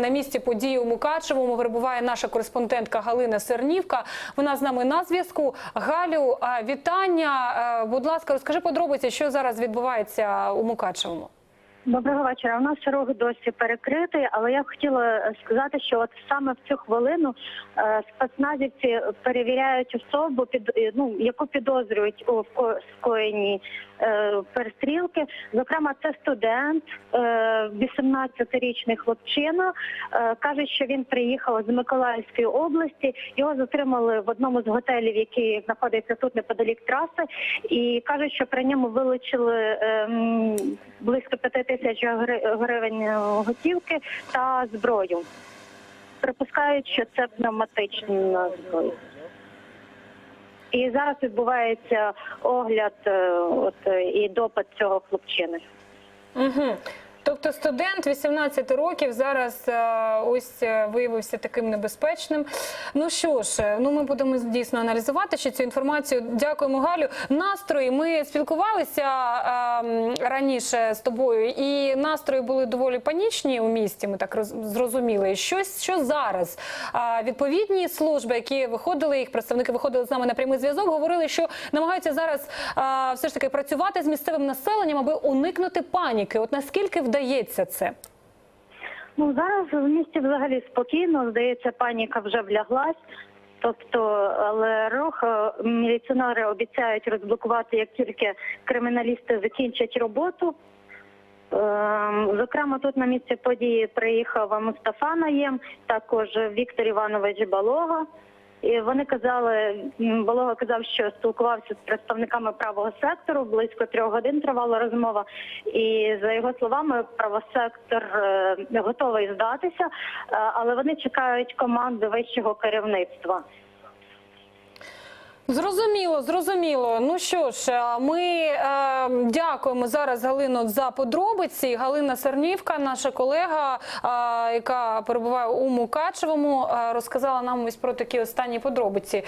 На місці події у Мукачевому перебуває наша кореспондентка Галина Сернівка. Вона з нами на зв'язку. Галю, вітання. Е, Будь ласка, розкажи подробиці, що зараз відбувається у Мукачевому. Доброго вечора. У нас рух досі перекритий, але я б хотіла е, сказати, що от саме в цю хвилину е, спецназівці перевіряють особу, під е, ну яку підозрюють у скоєнні перестрілки. Зокрема, це студент, е, 18-річний хлопчина. Каже, що він приїхав з Миколаївської області. Його затримали в одному з готелів, який знаходиться тут неподалік траси, і каже, що при ньому вилучили ем, близько п'яти тисяч гри- гривень е, готівки та зброю. Припускають, що це пневматична зброя. І зараз відбувається огляд е, от, е, і допит цього хлопчини. Угу. Тобто студент 18 років зараз ось виявився таким небезпечним. Ну що ж, ну ми будемо дійсно аналізувати ще цю інформацію. Дякуємо, Галю. Настрої ми спілкувалися е, м, раніше з тобою, і настрої були доволі панічні у місті. Ми так роз- зрозуміли. Щось що зараз А, відповідні служби, які виходили, їх представники виходили з нами на прямий зв'язок, говорили, що намагаються зараз а, все ж таки працювати з місцевим населенням, аби уникнути паніки. От наскільки вдається це? Ну зараз в місті взагалі спокійно. Здається, паніка вже вляглась. Тобто, але рух е, міліціонери обіцяють розблокувати, як тільки криміналісти закінчать роботу. Ем, Зокрема, тут на місце події приїхав Мустафа Наєм, також Віктор Іванович Балога. І вони казали, Волога казав, що спілкувався з представниками правого сектору. Близько трьох годин тривала розмова. І за його словами, правосектор е, готовий здатися, е, але вони чекають команди вищого керівництва. Зрозуміло, зрозуміло. Ну що ж, е, ми е, дякуємо зараз Галину за подробиці. Галина Сернівка, наша колега, е, яка перебуває у Мукачевому, е, розказала нам ось про такі останні подробиці.